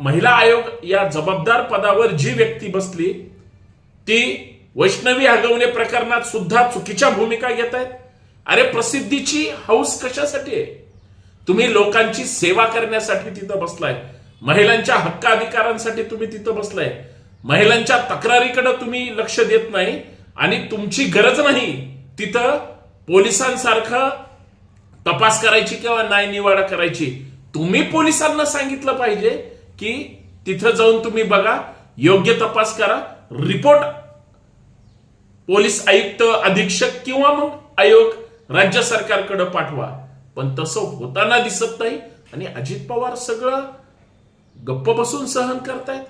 महिला आयोग या जबाबदार पदावर जी व्यक्ती बसली ती वैष्णवी हगवणे प्रकरणात सुद्धा चुकीच्या भूमिका घेत आहेत. अरे प्रसिद्धीची हौस कशासाठी आहे? तुम्ही लोकांची सेवा करण्यासाठी तिथं बसलाय. महिलांच्या हक्क अधिकारांसाठी तुम्ही तिथं बसलाय. महिलांच्या तक्रारीकडे तुम्ही लक्ष देत नाही आणि तुमची गरज नाही तिथं पोलिसांसारखं तपास करायची किंवा न्याय निवाडा करायची. तुम्ही पोलिसांना सांगितलं पाहिजे की तिथं जाऊन तुम्ही बघा योग्य तपास करा रिपोर्ट पोलीस आयुक्त अधीक्षक किंवा मग आयोग राज्य सरकारकडे पाठवा. पण तसं होताना दिसत नाही आणि अजित पवार सगळं गप्प बसून सहन करतायत.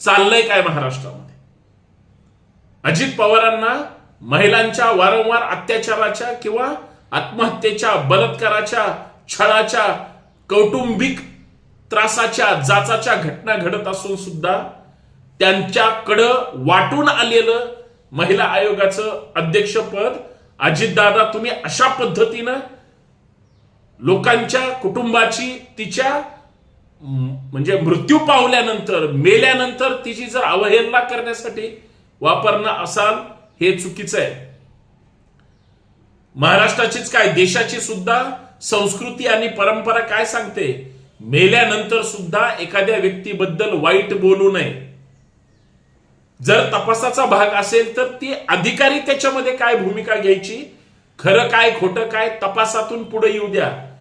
चाललंय काय महाराष्ट्रामध्ये? अजित पवारांना महिलांच्या वारंवार अत्याचाराच्या किंवा आत्महत्येच्या बलात्काराच्या छळाच्या कौटुंबिक त्रासाच्या जाचाच्या घटना घडत असून सुद्धा त्यांच्याकडं वाटून आलेलं महिला आयोगाचं अध्यक्षपद अजितदादा तुम्ही अशा पद्धतीनं लोकांच्या कुटुंबाची तिच्या म्हणजे मृत्यू पावल्यानंतर मेल्यानंतर तिची जर अवहेलना करण्यासाठी वापरणं असाल हे चुकीचं आहे. महाराष्ट्राचीच काय देशाची सुद्धा संस्कृती आणि परंपरा काय सांगते? मेल्यानंतर सुद्धा एखाद्या व्यक्तीबद्दल वाईट बोलू नये. जर तपासाचा भाग असेल तर ती अधिकारी त्याच्यामध्ये काय भूमिका घ्यायची? खरं काय खोटं काय तपासातून पुढे येऊ द्या.